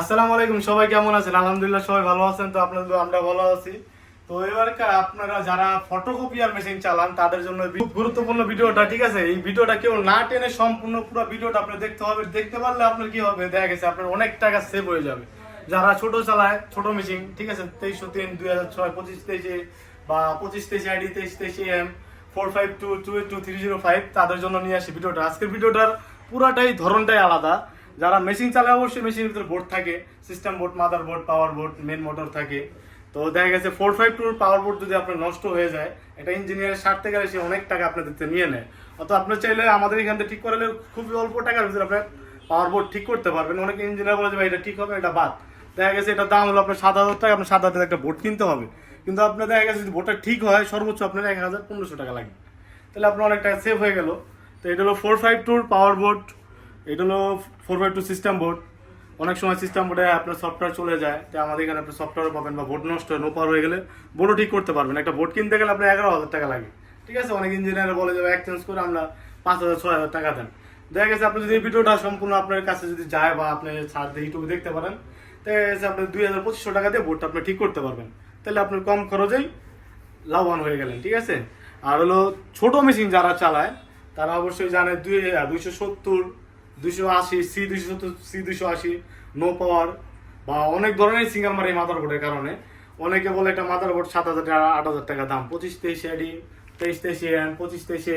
আসসালামু আলাইকুম, সবাই কেমন আছেন? আলহামদুলিল্লাহ সবাই ভালো আছেন, তো আপনাদের আমরা ভালো আছি। তো এবার আপনারা যারা ফটোকপিয়ার মেশিন চালান, তাদের জন্য গুরুত্বপূর্ণ ভিডিওটা, ঠিক আছে? এই ভিডিওটা কেউ না টেনে সম্পূর্ণ পুরো ভিডিওটা আপনি দেখতে হবে। দেখতে পারলে আপনার কি হবে? দেখা গেছে আপনার অনেক টাকা সেভ হয়ে যাবে। যারা ছোট চালায়, ছোট মেশিন ঠিক আছে? তেইশশো তিন, দুই হাজার ছয়, পঁচিশ তেইশে বা পঁচিশ তেইশে আইডি তেইশ তেইশে M four five two two two three zero five তাদের জন্য নিয়ে আসি ভিডিওটা। আজকের ভিডিওটার পুরাটাই ধরনটাই আলাদা। যারা মেশিন চালায় অবশ্যই মেশিনের ভিতরে বোর্ড থাকে system board mother board power board main motor থাকে। তো দেখা গেছে ফোর ফাইভ টুর পাওয়ার বোর্ড যদি আপনার নষ্ট হয়ে যায় এটা ইঞ্জিনিয়ারের সারতে গেলে সে অনেক টাকা আপনাদের থেকে নিয়ে নেয়। অত আপনি চাইলে আমাদের এখান থেকে ঠিক করালে খুবই অল্প টাকার ভিতরে আপনার পাওয়ার বোর্ড ঠিক করতে পারবেন। অনেক ইঞ্জিনিয়ার বলে যে, ভাই, এটা ঠিক হবে এটা বাদ। দেখা গেছে এটার দাম হলো আপনার সাত হাজার টাকা, আপনার সাত হাজার একটা বোর্ড কিনতে হবে। কিন্তু আপনার দেখা গেছে যদি বোর্ডটা ঠিক হয়, সর্বোচ্চ আপনার এক হাজার পনেরোশো টাকা লাগবে। তাহলে আপনার অনেক টাকা সেভ হয়ে গেল। তো এটা হলো ফোর ফাইভ টুর পাওয়ার বোর্ড এটা হলো four by two system board অনেক সময় সিস্টেম বোর্ডে আপনার সফটওয়্যার চলে যায়, তো আমাদের এখানে আপনি সফটওয়্যার পাবেন বা বোর্ড নষ্ট নো নোপার হয়ে গেলে বোর্ডও ঠিক করতে পারবেন। একটা বোর্ড কিনতে গেলে আপনার এগারো হাজার টাকা লাগে। ঠিক আছে? অনেক ইঞ্জিনিয়ার বলে যাবে এক্সচেঞ্জ করে আমরা পাঁচ হাজার, ছয় হাজার টাকা দেন। দেখা গেছে, আপনি যদি ভিডিওটা সম্পূর্ণ আপনার কাছে যদি যায় বা আপনি ছাড় দিয়ে ইউটিউবে দেখতে পারেন, দেখা গেছে আপনি দুই হাজার পঁচিশশো টাকা দিয়ে বোর্ডটা আপনি ঠিক করতে পারবেন। তাহলে আপনার কম খরচেই লাভবান হয়ে গেলেন, ঠিক আছে? আর হলো ছোট মেশিন যারা চালায়, তারা অবশ্যই জানে দুই দুইশো সত্তর দুইশো আশি, সি দুশো সি দুশো আশি নো পাওয়ার বা অনেক ধরনের সিঙ্গেল মারি মাদার বোর্ডের কারণে। অনেকে বলে একটা মাদার বোর্ড সাত হাজার টাকা, আট হাজার টাকা দাম। পঁচিশ তেইশে আডি তেইশ তেইশে এম, পঁচিশ তেইশে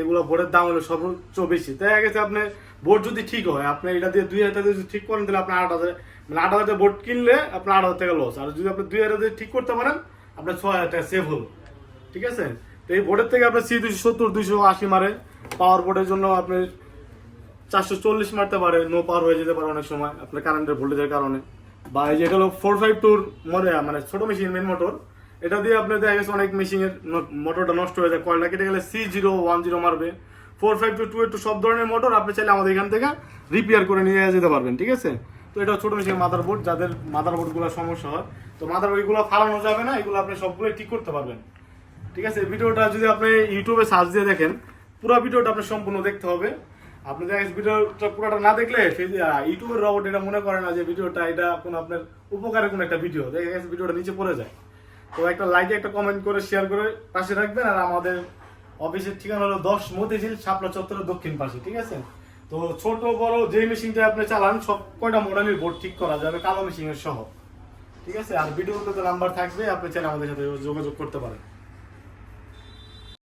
এগুলো বোর্ডের দাম হলো সর্বোচ্চ বেশি। দেখা গেছে আপনি বোর্ড যদি ঠিক হয়, আপনি এটা দিয়ে দুই হাজার যদি ঠিক করেন, তাহলে আপনার আট হাজার মানে আট হাজার বোর্ড কিনলে আপনার আট হাজার টাকা লস আর যদি আপনি দুই হাজার ঠিক করতে পারেন, আপনার ছয় হাজার টাকা সেভ হলো। ঠিক আছে? তো এই বোর্ডের থেকে আপনার সি দুশো সত্তর দুশো আশি মারে। পাওয়ার বোর্ডের জন্য আপনি চারশো চল্লিশ মারতে পারে নো পাওয়ার হয়ে যেতে পারে অনেক সময় আপনার কারেন্টের ভোল্টেজের কারণে। বা এই যেটা হলো ফোর ফাইভ টুর মনে মানে ছোট মেশিন মেন মোটর এটা দিয়ে আপনি দেখা গেছে অনেক মেশিনের মোটরটা নষ্ট হয়ে যায় কয়লা কেটে গেলে সি জিরো ওয়ান জিরো মারবে। Four five two two two সব ধরনের মোটর আপনি চাইলে আমাদের এখান থেকে রিপেয়ার করে নিয়ে যেতে পারবেন, ঠিক আছে? তো এটা ছোট মেশিন মাদার বোর্ড যাদের মাদার বোর্ডগুলো সমস্যা হয়, তো মাদার বোর্ডগুলো ফালানো যাবে না, এগুলো আপনি সবগুলোই ঠিক করতে পারবেন। ঠিক আছে? ভিডিওটা যদি আপনি ইউটিউবে সার্চ দিয়ে দেখেন, পুরো ভিডিওটা আপনি সম্পূর্ণ দেখতে হবে। আপনি গেছে ভিডিওটা পুরোটা না দেখলে ইউটিউবের রবট এটা মনে করে না যে ভিডিওটা এটা কোনো আপনার উপকারের কোনো একটা ভিডিও। দেখা গেছে ভিডিওটা নিচে পড়ে যায়। তো একটা লাইক একটা কমেন্ট করে শেয়ার করে পাশে রাখবেন আর আমাদের অফিসের ঠিকানা হলো দশ মতিঝিল, শাপলা চত্বরের দক্ষিণ পাশে, ঠিক আছে? তো ছোট, বড় যে মেশিনটা আপনি চালান, সব কয়টা মডেলের বোর্ড ঠিক করা যাবে, কালো মেশিনের সহ, ঠিক আছে? আর ভিডিওতে তো নাম্বার থাকবে, আপনি চাইলে আমাদের সাথে যোগাযোগ করতে পারেন।